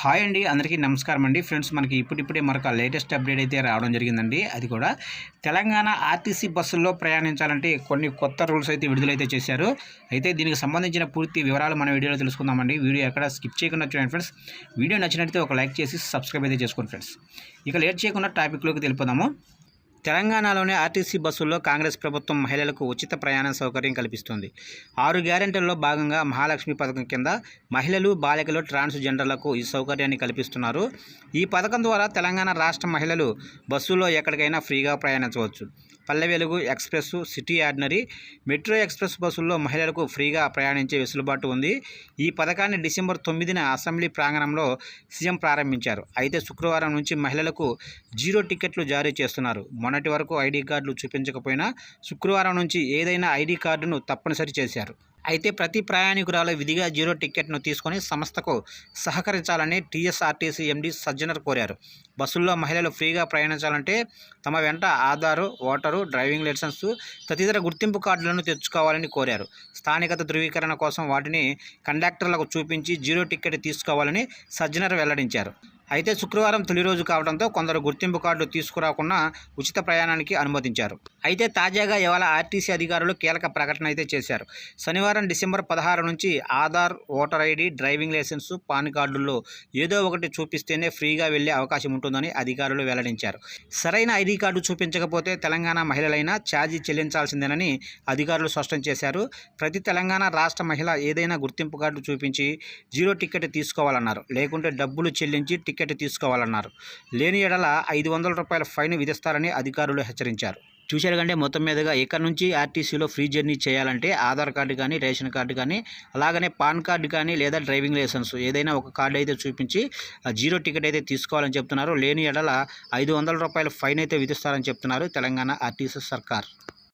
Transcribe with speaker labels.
Speaker 1: Hi అండి అందరికీ నమస్కారం అండి. ఫ్రెండ్స్ మనకి ఇప్పుడిప్పుడే మరొక లేటెస్ట్ అప్డేట్ అయితే రావడం జరిగిందండి. అది కూడా తెలంగాణ ఆర్టీసీ బస్సుల్లో ప్రయాణించాలంటే కొన్ని కొత్త రూల్స్ అయితే విడుదలైతే చేశారు. అయితే దీనికి సంబంధించిన పూర్తి వివరాలు మన వీడియోలో తెలుసుకుందామండి. వీడియో ఎక్కడ స్కిప్ చేయకుండా చూడండి ఫ్రెండ్స్. వీడియో నచ్చినట్లయితే ఒక లైక్ చేసి సబ్స్క్రైబ్ అయితే చేసుకోండి ఫ్రెండ్స్. ఇక లేట్ చేయకుండా టాపిక్లోకి తెలిపోదాము తెలంగాణలోని ఆర్టీసీ బస్సుల్లో కాంగ్రెస్ ప్రభుత్వం మహిళలకు ఉచిత ప్రయాణ సౌకర్యం కల్పిస్తుంది. ఆరు గ్యారెంటీల్లో భాగంగా మహాలక్ష్మి పథకం కింద మహిళలు బాలికలు ట్రాన్స్జెండర్లకు ఈ సౌకర్యాన్ని కల్పిస్తున్నారు. ఈ పథకం ద్వారా తెలంగాణ రాష్ట్ర మహిళలు బస్సుల్లో ఎక్కడికైనా ఫ్రీగా ప్రయాణించవచ్చు. Palle Velugu express city ordinary metro express బస్సుల్లో మహిళలకు ఫ్రీగా ప్రయాణించే వెసులుబాటు ఉంది. ఈ పథకాన్ని డిసెంబర్ తొమ్మిదిన అసెంబ్లీ ప్రాంగణంలో సీఎం ప్రారంభించారు. అయితే శుక్రవారం నుంచి మహిళలకు జీరో టికెట్లు జారీ చేస్తున్నారు. మొన్నటి వరకు ఐడి కార్డులు చూపించకపోయినా శుక్రవారం నుంచి ఏదైనా ఐడి కార్డును తప్పనిసరి చేశారు. అయితే ప్రతి ప్రయాణికురాలు విధిగా జీరో టికెట్ను తీసుకొని సంస్థకు సహకరించాలని టీఎస్ఆర్టీసీ ఎండీ సజ్జనర్ కోరారు. బస్సుల్లో మహిళలు ఫ్రీగా ప్రయాణించాలంటే తమ వెంట ఆధారు ఓటరు డ్రైవింగ్ లైసెన్సు తదితర గుర్తింపు కార్డులను తెచ్చుకోవాలని కోరారు. స్థానికత ధృవీకరణ కోసం వాటిని కండక్టర్లకు చూపించి జీరో టికెట్ తీసుకోవాలని సజ్జనర్ వెల్లడించారు. అయితే శుక్రవారం తొలి రోజు కావడంతో కొందరు గుర్తింపు కార్డు తీసుకురాకుండా ఉచిత ప్రయాణానికి అనుమతించారు. అయితే తాజాగా ఇవాళ ఆర్టీసీ అధికారులు కీలక ప్రకటన అయితే చేశారు. శనివారం డిసెంబర్ పదహారు నుంచి Aadhaar voter ID driving license PAN కార్డుల్లో ఏదో ఒకటి చూపిస్తేనే ఫ్రీగా వెళ్ళే అవకాశం ఉంటుందని అధికారులు వెల్లడించారు. సరైన ఐడి కార్డు చూపించకపోతే తెలంగాణ మహిళలైనా ఛార్జీ చెల్లించాల్సిందేనని అధికారులు స్పష్టం చేశారు. ప్రతి తెలంగాణ రాష్ట్ర మహిళ ఏదైనా గుర్తింపు కార్డు చూపించి జీరో టికెట్ తీసుకోవాలన్నారు. లేకుంటే డబ్బులు చెల్లించి టికెట్ తీసుకోవాలన్నారు. లేని ఎడల ఐదు వందల రూపాయల ఫైన్ విధిస్తారని అధికారులు హెచ్చరించారు. చూశారు కంటే మొత్తం మీదుగా ఇక్కడ నుంచి ఆర్టీసీలో ఫ్రీ జర్నీ చేయాలంటే ఆధార్ కార్డు కానీ రేషన్ కార్డు కానీ అలాగనే పాన్ కార్డు కానీ లేదా డ్రైవింగ్ లైసెన్స్ ఏదైనా ఒక కార్డు అయితే చూపించి ఆ జీరో టికెట్ అయితే తీసుకోవాలని చెప్తున్నారు. లేని ఎడల ఐదు వందల రూపాయల ఫైన్ అయితే విధిస్తారని చెప్తున్నారు తెలంగాణ ఆర్టీసీ సర్కార్.